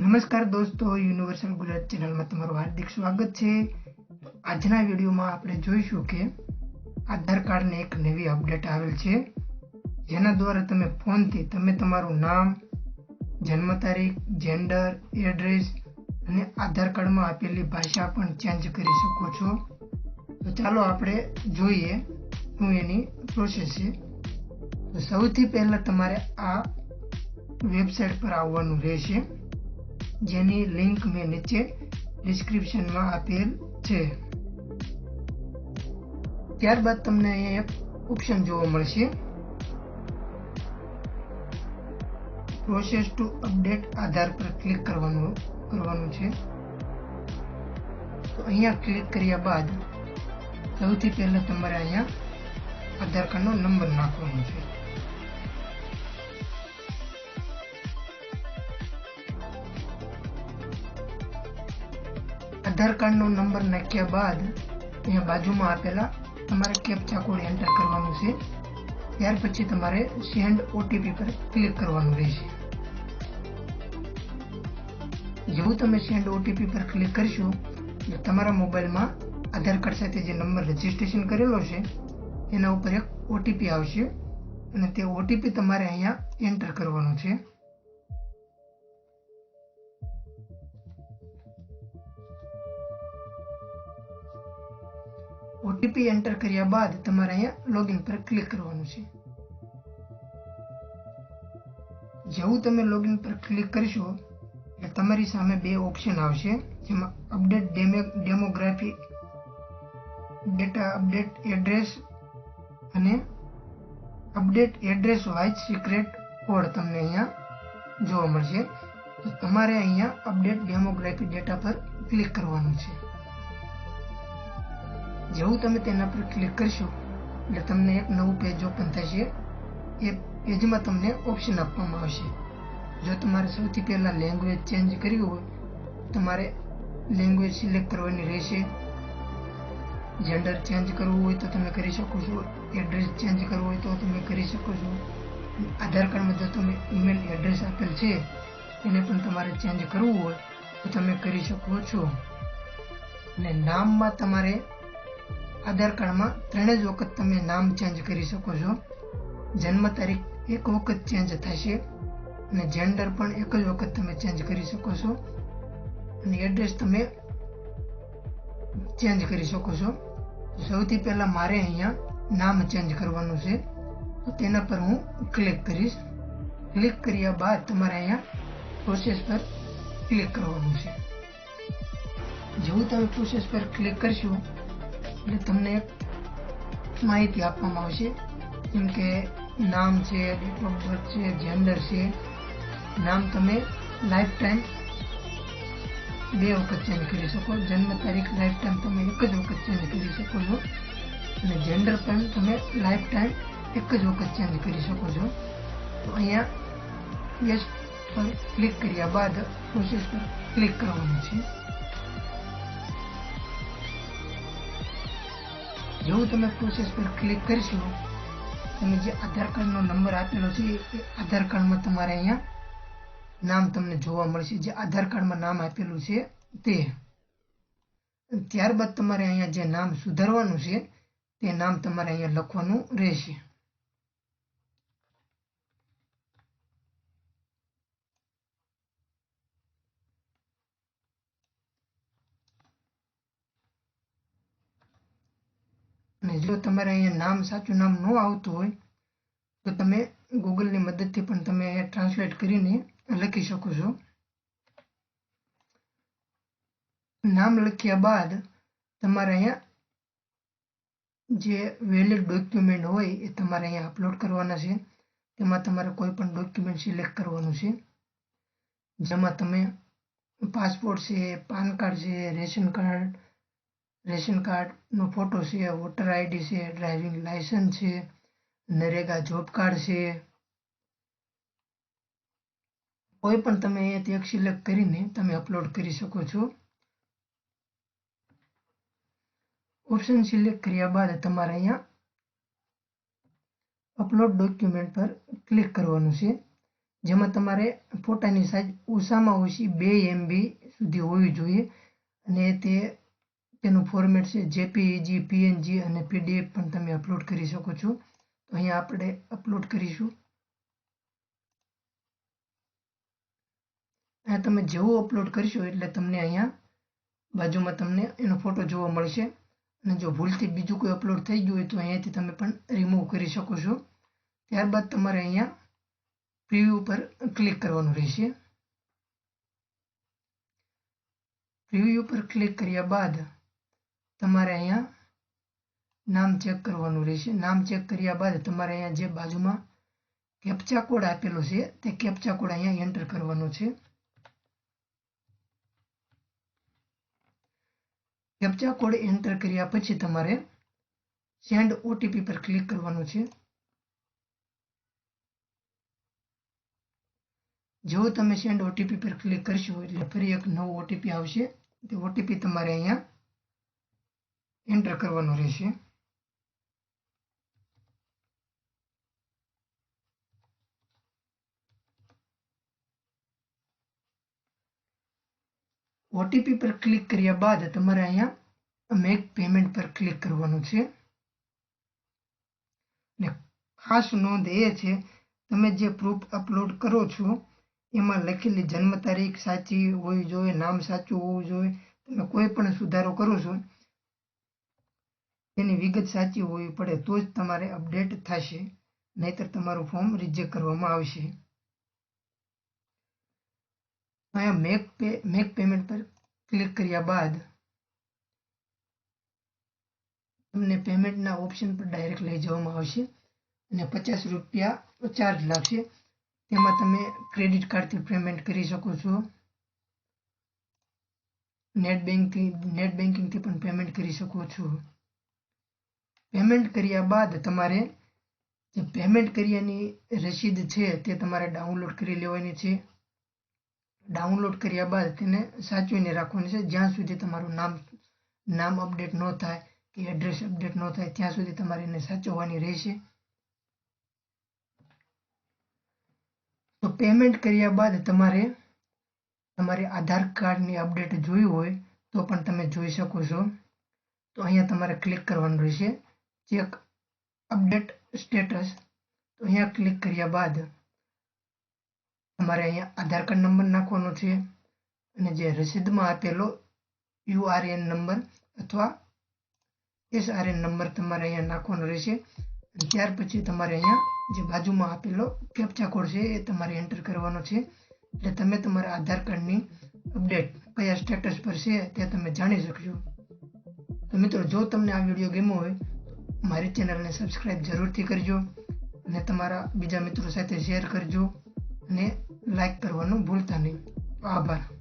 નમસ્કાર દોસ્તો યુનિવર્સલ ગુજરાત ચેનલમાં તમારું હાર્દિક સ્વાગત છે. આજના વિડીયોમાં આપણે જોઈશું કે આધાર કાર્ડને એક નવી અપડેટ આવેલ છે. જેના દ્વારા તમે ફોનથી, તમે તમારું નામ, જન્મ તારીખ જેન્ડર એડ્રેસ અને આધાર કાર્ડમાં આપેલી ભાષા પણ ચેન્જ કરી શકો છો. તો ચાલો આપણે જોઈએ શું એની પ્રોસેસ છે. તો સૌથી પહેલાં તમારે આ વેબસાઇટ પર આવવાનું રહેશે. જેની લિંક મેં નીચે ડિસ્ક્રિપ્શનમાં આપેલ છે. ત્યારબાદ તમને એક ઓપ્શન જોવા મળશે. પ્રોસેસ ટુ અપડેટ આધાર પર ક્લિક કરવાનું કરવાનું છે. તો અહીંયા ક્લિક કર્યા બાદ સૌથી પહેલાં તમારે અહીંયા આધાર કાર્ડનો નંબર નાખવાનો છે. આધાર કાર્ડનો નંબર નાખ્યા બાદ અહીંયા બાજુમાં આપેલા તમારે કેપ્ચા કોડ એન્ટર કરવાનું છે. ત્યાર પછી તમારે સેન્ડ ઓટીપી પર ક્લિક કરવાનું રહેશે. જેવું તમે સેન્ડ ઓટીપી પર ક્લિક કરશો તમારા મોબાઈલમાં આધાર કાર્ડ સાથે જે નંબર રજીસ્ટ્રેશન કરેલો છે, એના ઉપર એક ઓટીપી આવશે અને તે ઓટીપી તમારે અહીંયા એન્ટર કરવાનો છે. ઓટીપી એન્ટર કર્યા બાદ તમારે અહીંયા લોગિન પર ક્લિક કરવાનું છે. જેવું તમે લોગિન પર ક્લિક કરશો એટલે તમારી સામે બે ઓપ્શન આવશે. જેમાં update demography data update address અને update address wise secret code તમને અહીંયા જોવા મળશે. તો તમારે અહીંયા અપડેટ ડેમોગ્રાફી ડેટા પર ક્લિક કરવાનું છે. જેવું તમે તેના પર ક્લિક કરશો, એટલે તમને એક નવું પેજ ઓપન થશે. એ પેજમાં તમને ઓપ્શન આપવામાં આવશે. જો તમારે સૌથી પહેલાં લેંગ્વેજ ચેન્જ કરવી હોય, તમારે લેંગ્વેજ સિલેક્ટ કરવાની રહેશે. જેન્ડર ચેન્જ કરવું હોય તો તમે કરી શકો છો. એડ્રેસ ચેન્જ કરવું હોય તો તમે કરી શકો છો. આધાર કાર્ડમાં જો તમે ઈમેલ એડ્રેસ આપેલ છે, એને પણ તમારે ચેન્જ કરવું હોય તો તમે કરી શકો છો. અને નામમાં તમારે આધાર કાર્ડમાં ત્રણે જ વખત તમે નામ ચેન્જ કરી શકો છો. જન્મ તારીખ એક વખત ચેન્જ થશે અને જેન્ડર પણ એક જ વખત તમે ચેન્જ કરી શકો છો. અને એડ્રેસ તમે ચેન્જ કરી શકો છો. સૌથી પહેલાં મારે અહીંયા નામ ચેન્જ કરવાનું છે. તો તેના પર હું ક્લિક કરીશ. ક્લિક કર્યા બાદ તમારે અહીંયા પ્રોસેસ પર ક્લિક કરવાનું છે. જેવું તમે પ્રોસેસ પર ક્લિક કરશો એટલે તમને માહિતી આપવામાં આવશે. જેમ કે નામ છે ડેટ ઓફ બર્થ છે જેન્ડર છે. નામ તમે લાઈફ ટાઈમ બે વખત ચેન્જ કરી શકો. જન્મ તારીખ લાઈફ ટાઈમ તમે એક જ વખત ચેન્જ કરી શકો છો. અને જેન્ડર પણ તમે લાઈફ ટાઈમ એક જ વખત ચેન્જ કરી શકો છો. તો અહીંયા યસ પર ક્લિક કર્યા બાદ પ્રોસેસ પર ક્લિક કરવાનું છે. જેવું તમે પ્રોસેસ પર ક્લિક કરશો, તમે જે આધાર કાર્ડનો નંબર આપેલો છે, એ આધાર કાર્ડમાં તમારે અહીંયા નામ તમને જોવા મળશે. જે આધાર કાર્ડમાં નામ આપેલું છે, તે. ત્યારબાદ તમારે અહીંયા જે નામ સુધારવાનું છે, તે નામ તમારે અહીંયા લખવાનું રહેશે. અને જો તમારે અહીંયા નામ, સાચું નામ ન આવતું હોય, તો તમે ગૂગલની મદદથી પણ તમે ટ્રાન્સલેટ કરીને લખી શકો છો. નામ લખ્યા બાદ તમારે અહીંયા જે વેલિડ ડોક્યુમેન્ટ હોય એ તમારે અહીંયા અપલોડ કરવાના છે. તેમાં તમારે કોઈ પણ ડોક્યુમેન્ટ સિલેક્ટ કરવાનું છે. જેમાં તમે પાસપોર્ટ છે, પાન કાર્ડ છે, રેશન કાર્ડ રેશન કાર્ડનો ફોટો છે, વોટર આઈડી છે, ડ્રાઇવિંગ લાયસન્સ છે, નરેગા જોબ કાર્ડ છે. કોઈ પણ તમે અહીંયાથી એક સિલેક્ટ કરીને તમે અપલોડ કરી શકો છો. ઓપ્શન સિલેક્ટ કર્યા બાદ તમારે અહીંયા અપલોડ ડોક્યુમેન્ટ પર ક્લિક કરવાનું છે. જેમાં તમારે ફોટાની સાઇઝ ઓછામાં ઓછી બે એમબી સુધી હોવી જોઈએ અને તે તેનું ફોર્મેટ છે જેપીઈજી પીએનજી અને પીડીએફ પણ તમે અપલોડ કરી શકો છો. તો અહીંયા આપણે અપલોડ કરીશું. અહીંયા તમે જેવું અપલોડ કરશો એટલે તમને અહીંયા બાજુમાં તમને એનો ફોટો જોવા મળશે. અને જો ભૂલથી બીજું કોઈ અપલોડ થઈ ગયું હોય તો અહીંયાથી તમે પણ રિમૂવ કરી શકો છો. ત્યારબાદ તમારે અહીંયા પ્રિવ્યૂ પર ક્લિક કરવાનું રહેશે. પ્રિવ્યૂ પર ક્લિક કર્યા બાદ તમારે અહીંયા નામ ચેક કરવાનું રહેશે. નામ ચેક કર્યા બાદ તમારે અહીંયા જે બાજુમાં કેપ્ચા કોડ આપેલો છે, તે કેપ્ચા કોડ અહીંયા એન્ટર કરવાનો છે. કેપ્ચા કોડ એન્ટર કર્યા પછી તમારે સેન્ડ ઓટીપી પર ક્લિક કરવાનું છે. જો તમે સેન્ડ ઓટીપી પર ક્લિક કરશો એટલે ફરી એક નવો ઓટીપી આવશે. તે ઓટીપી તમારે અહીંયા એન્ટર કરવાનું રહેશે. ઓટીપી પર ક્લિક કર્યા બાદ તમારે અહીંયા મેક પેમેન્ટ પર ક્લિક કરવાનું છે. ને ખાસ નોંધ એ છે, તમે જે પ્રૂફ અપલોડ કરો છો, એમાં લખેલી જન્મ તારીખ સાચી હોવી જોઈએ, નામ સાચું હોવું જોઈએ, તમે કોઈ પણ સુધારો કરો છો તેની વિગત સાચી હોવી પડે તો જ તમારે અપડેટ થશે, નહીતર તમારું ફોર્મ રિજેક્ટ કરવામાં આવશે. અહીંયા મેક પે મેક પેમેન્ટ પર ક્લિક કર્યા બાદ તમને પેમેન્ટના ઓપ્શન પર ડાયરેક્ટ લઈ જવામાં આવશે અને પચાસ રૂપિયા ચાર્જ લાગશે. તેમાં તમે ક્રેડિટ કાર્ડથી પેમેન્ટ કરી શકો છો. નેટ બેંકથી, નેટ બેન્કિંગથી પણ પેમેન્ટ કરી શકો છો. પેમેન્ટ કર્યા બાદ તમારે જે પેમેન્ટ કર્યાની રસીદ છે તે તમારે ડાઉનલોડ કરી લેવાની છે. ડાઉનલોડ કર્યા બાદ તેને સાચવીને રાખવાની છે. જ્યાં સુધી તમારું નામ નામ અપડેટ ન થાય કે એડ્રેસ અપડેટ ન થાય, ત્યાં સુધી તમારે એને સાચવવાની રહેશે. તો પેમેન્ટ કર્યા બાદ તમારે તમારે આધાર કાર્ડની અપડેટ જોઈ હોય તો પણ તમે જોઈ શકો છો. તો અહીંયા તમારે ક્લિક કરવાનું રહેશે. ચેક અપડેટ સ્ટેટસ તો અહીંયા ક્લિક કર્યા બાદ તમારે અહીંયા આધાર કાર્ડ નંબર નાખવાનો છે અને જે રસીદમાં આપેલો યુઆરએન નંબર અથવા એસઆરએન નંબર તમારે અહીંયા નાખવાનો રહેશે. ત્યાર પછી તમારે અહીંયા જે બાજુમાં આપેલો કેપ્ચા કોડ છે એ તમારે એન્ટર કરવાનો છે. એટલે તમે તમારા આધાર કાર્ડની અપડેટ કયા સ્ટેટસ પર છે તે તમે જાણી શકશો. તો મિત્રો, જો તમને આ વીડિયો ગમ્યો હોય મારી ચેનલને સબસ્ક્રાઈબ જરૂરથી કરજો અને તમારા બીજા મિત્રો સાથે શેર કરજો અને લાઈક કરવાનું ભૂલતા નહીં. આભાર.